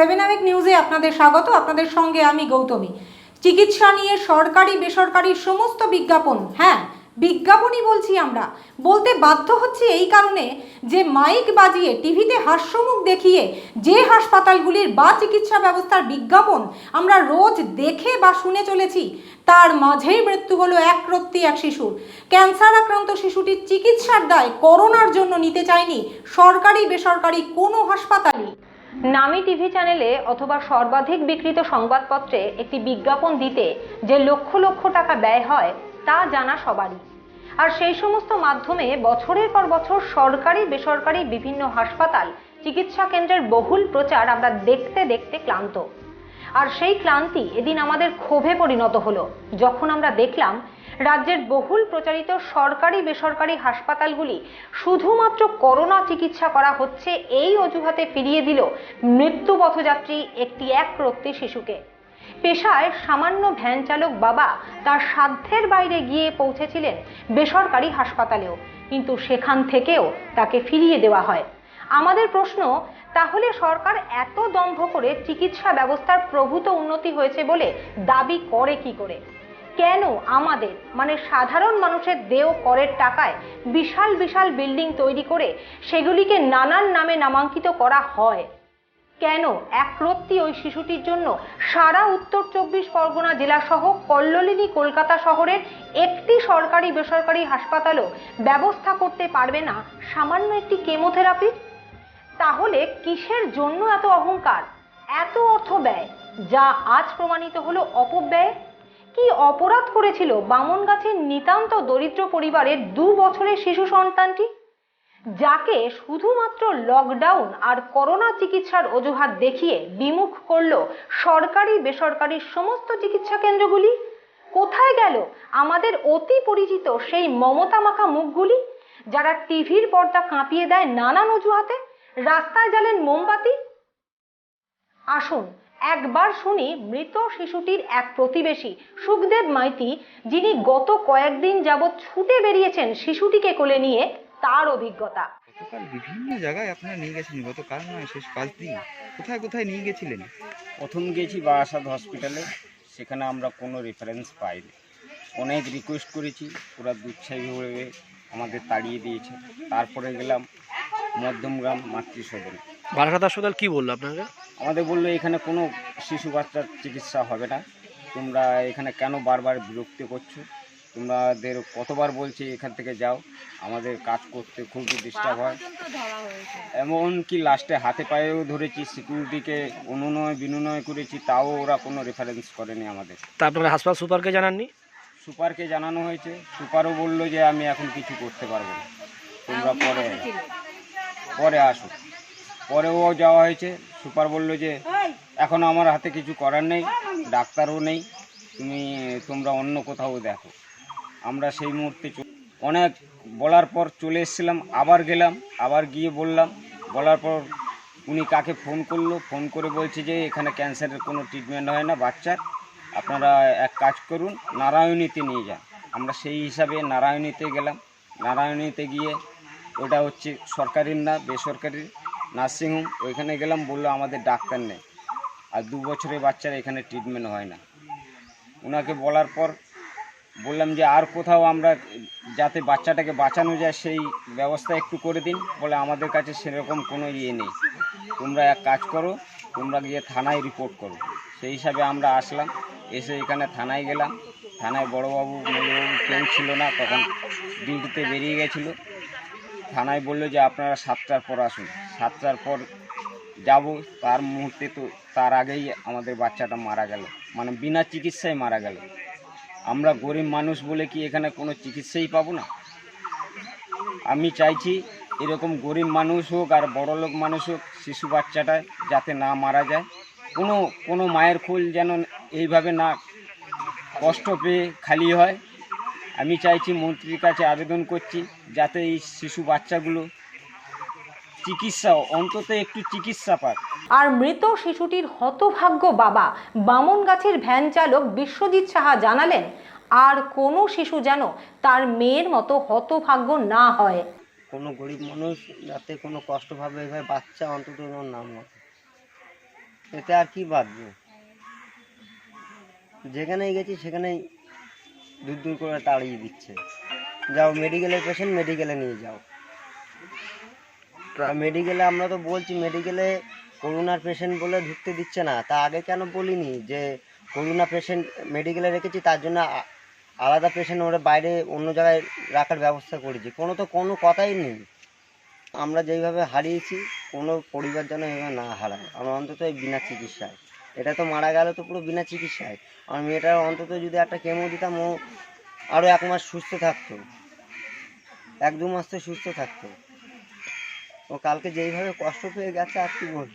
Seven আওয়েক নিউজে আপনাদের স্বাগত। আপনাদের সঙ্গে আমি গৌতমী। চিকিৎসা নিয়ে সরকারি, বেসরকারি সমস্ত বিজ্ঞাপন হ্যাঁ বিজ্ঞাপনই বলছি আমরা। বলতে বাধ্য হচ্ছি এই কারণে যে মাইক বাজিয়ে টিভিতে হাস্যমুখ দেখিয়ে যে হাসপাতালগুলির বা চিকিৎসা ব্যবস্থার বিজ্ঞাপন আমরা রোজ দেখে বা শুনে চলেছি, তার মাঝেই মৃত্যু হলো এক রত্তি এক শিশুর। ক্যান্সার আক্রান্ত শিশুটির চিকিৎসার দায় করোনার জন্য নিতে চায়নি সরকারি, বেসরকারি কোনো হাসপাতালই নামি টিভি চ্যানেলে অথবা সর্বাধিক বিক্রিত সংবাদপত্রে একটি বিজ্ঞাপন দিতে যে লক্ষ লক্ষ টাকা ব্যয় হয়, তা জানা সবারই। আর সেই সমস্ত মাধ্যমে বছরের পর বছর সরকারি, বেসরকারি বিভিন্ন হাসপাতাল, চিকিৎসা কেন্দ্রের বহুল প্রচার আমরা দেখতে দেখতে ক্লান্ত। আর সেই ক্লান্তি এদিন আমাদের ক্ষোভে পরিণত হলো। যখন আমরা দেখলাম রাজ্যের বহুল প্রচারিত সরকারি বেসরকারি হাসপাতালগুলি শুধুমাত্র করোনা চিকিৎসা করা হচ্ছে এই অজুহাতে ফিরিয়ে দিল মৃত্যু পথযাত্রী একটি একরত্তি শিশুকে। পেশায় সামান্য ভ্যান চালক বাবা তার সাধ্যের বাইরে গিয়ে পৌঁছেছিলেন বেসরকারি হাসপাতালেও। কিন্তু সেখান থেকেও তাকে ফিরিয়ে দেওয়া হয়। আমাদের প্রশ্ন, তাহলে সরকার এত দম্ভ করে চিকিৎসা ব্যবস্থার প্রভূত উন্নতি হয়েছে বলে দাবি করে কি করে? কেন আমাদের মানে সাধারণ মানুষের দেও করের টাকায় বিশাল বিশাল বিল্ডিং তৈরি করে সেগুলিকে নানান নামে নামাঙ্কিত করা হয়? কেন একরত্তি ওই শিশুটির জন্য সারা উত্তর চব্বিশ পরগনা জেলা সহ কল্লোলিনী কলকাতা শহরের একটি সরকারি বেসরকারি হাসপাতালও ব্যবস্থা করতে পারবে না সামান্য একটি কেমোথেরাপি? তাহলে কিসের জন্য এত অহংকার? এত অর্থ ব্যয়, যা আজ প্রমাণিত হলো অপব্যয়? কি অপরাধ করেছিল বামনগাছের নিতান্ত দরিদ্র পরিবারের দু বছরের শিশু সন্তানটি? যাকে শুধুমাত্র লকডাউন আর করোনা চিকিৎসার অজুহাত দেখিয়ে বিমুখ করল সরকারি, বেসরকারি সমস্ত চিকিৎসা কেন্দ্রগুলি? কোথায় গেল আমাদের অতি পরিচিত সেই মমতা মাখা মুখগুলি, যারা টিভির পর্দা কাঁপিয়ে দেয় নানান অজুহাতে? রাস্তায় জ্বালেন মোমবাতি? আসুন একবার শুনি মৃত শিশুটির এক প্রতিবেশী সুখদেব মাইতি যিনি গত কয়েকদিন যাবৎ ছুটে বেরিয়েছেন শিশুটিকে কোলে নিয়ে তার অভিজ্ঞতা। গতকাল বিভিন্ন জায়গায় আপনারা নিয়ে গেছেন গতকাল নয় শেষ পাঁচ দিন। কোথায় কোথায় নিয়ে গেছিলেন? প্রথম গেছি বারাসাত হসপিটালে সেখানে আমরা কোনো রেফারেন্স পাইনি। অনেক রিকোয়েস্ট করেছি ওরা দুঃসাহীভাবে আমাদের তাড়িয়ে দিয়েছে। তারপরে গেলাম মধ্যমগ্রাম মাতৃসদনে। বারাসাত হাসপাতাল কি বলল আপনাকে? আমাদের বলল এখানে কোনো শিশু বাচ্চার চিকিৎসা হবে না। তোমরা এখানে কেন বারবার বিরক্তি করছ? তোমাদের কতবার বলছি এখান থেকে যাও। আমাদের কাজ করতে খুবই ডিস্টার্ব হয়। এমনকি লাস্টে হাতে পায়েও ধরেছি সিকিউরিটিকে অনুনয় বিনুনয় করেছি তাও ওরা কোনো রেফারেন্স করেনি আমাদের। তা আপনারা হাসপাতাল সুপারকে জানাননি? সুপারকে জানানো হয়েছে। সুপারও বলল যে আমি এখন কিছু করতে পারব না। তোমরা পরে পরে আসো। পরেও যাওয়া হয়েছে। সুপার বলল যে এখন আমার হাতে কিছু করার নেই ডাক্তারও নেই। তুমি তোমরা অন্য কোথাও দেখো। আমরা সেই মুহূর্তে অনেক বলার পর চলে এসেছিলাম আবার গেলাম আবার গিয়ে বললাম। বলার পর উনি কাকে ফোন করল ফোন করে বলছে যে এখানে ক্যান্সারের কোনো ট্রিটমেন্ট হয় না বাচ্চার। আপনারা এক কাজ করুন নারায়ণীতে নিয়ে যান। আমরা সেই হিসাবে নারায়ণীতে গেলাম। নারায়ণীতে গিয়ে ওটা হচ্ছে সরকারির না বেসরকারি নার্সিংহোম ওইখানে গেলাম, বলল আমাদের ডাক্তার নেই। আর দু বছরের বাচ্চার এখানে ট্রিটমেন্ট হয় না। ওনাকে বলার পর বললাম যে, আর কোথাও আমরা যাতে বাচ্চাটাকে বাঁচানো যায়, সেই ব্যবস্থা একটু করে দিন। বলে, আমাদের কাছে সেরকম কোনো ইয়ে নেই। তোমরা এক কাজ করো, তোমরা গিয়ে থানায় রিপোর্ট করো। সেই হিসাবে আমরা আসলাম, এসে এখানে থানায় গেলাম। থানায় বড়োবাবু মেজবাবু কেউ ছিল না, তখন ডিউটিতে বেরিয়ে গেছিল। থানায় বলল যে আপনারা সাতটার পর আসুন। সাতটার পর যাব, তার মুহূর্তে তো তার আগেই আমাদের বাচ্চাটা মারা গেল। মানে বিনা চিকিৎসায় মারা গেল। আমরা গরিব মানুষ বলে কি এখানে কোনো চিকিৎসাই পাবো না? আমি চাইছি এরকম গরিব মানুষ হোক আর বড় লোক মানুষ হোক, শিশু বাচ্চাটা যাতে না মারা যায়। কোনো কোনো মায়ের খোল যেন এইভাবে না কষ্ট পেয়ে খালি হয়। আমি চাইছি মন্ত্রীর কাছে আবেদন করছি যাতে এই শিশু বাচ্চাগুলো চিকিৎসা অন্তত একটু চিকিৎসা পাক। আর মৃত শিশুটির হতভাগ্য বাবা বামন গাছের ভ্যান চালক বিশ্বজিৎ সাহা জানালেন আর কোনো শিশু যেন তার মেয়ের মতো হতভাগ্য না হয়। কোনো গরিব মানুষ যাতে কোনো কষ্ট ভাবে এভাবে বাচ্চা অন্তত যেন না মরে এতে আর কি বাঁধবে যেখানেই গেছি সেখানেই দূর দূর করে তাড়িয়ে দিচ্ছে। যাও মেডিকেলের পেশেন্ট মেডিকেলে নিয়ে যাও। মেডিকেলে আমরা তো বলছি মেডিকেলে করোনার পেশেন্ট বলে ঢুকতে দিচ্ছে না। তা আগে কেন বলিনি যে করোনা পেশেন্ট মেডিকেলে রেখেছি, তার জন্য আলাদা পেশেন্ট ওরা বাইরে অন্য জায়গায় রাখার ব্যবস্থা করেছি। কোনো তো কোনো কথাই নেই। আমরা যেইভাবে হারিয়েছি, কোনো পরিবার যেন এভাবে না হারায়। আমার অন্তত এই বিনা চিকিৎসায়। এটা তো মারা গেল তো পুরো বিনা চিকিৎসায়। আর মেয়েটার অন্তত যদি একটা কেমো দিতাম, ও আরও এক মাস সুস্থ থাকতো। এক দু মাস তো সুস্থ থাকতো। ও কালকে যেইভাবে কষ্ট পেয়ে গেছে, আর কি বলব?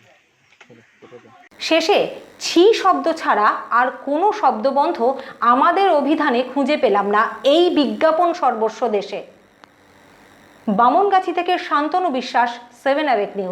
শেষে, ছি শব্দ ছাড়া আর কোনো শব্দবন্ধ আমাদের অভিধানে খুঁজে পেলাম না এই বিজ্ঞাপন সর্বস্ব দেশে। বামনগাছি থেকে শান্তনু বিশ্বাস সেভেন অ্যাভেক নিউজ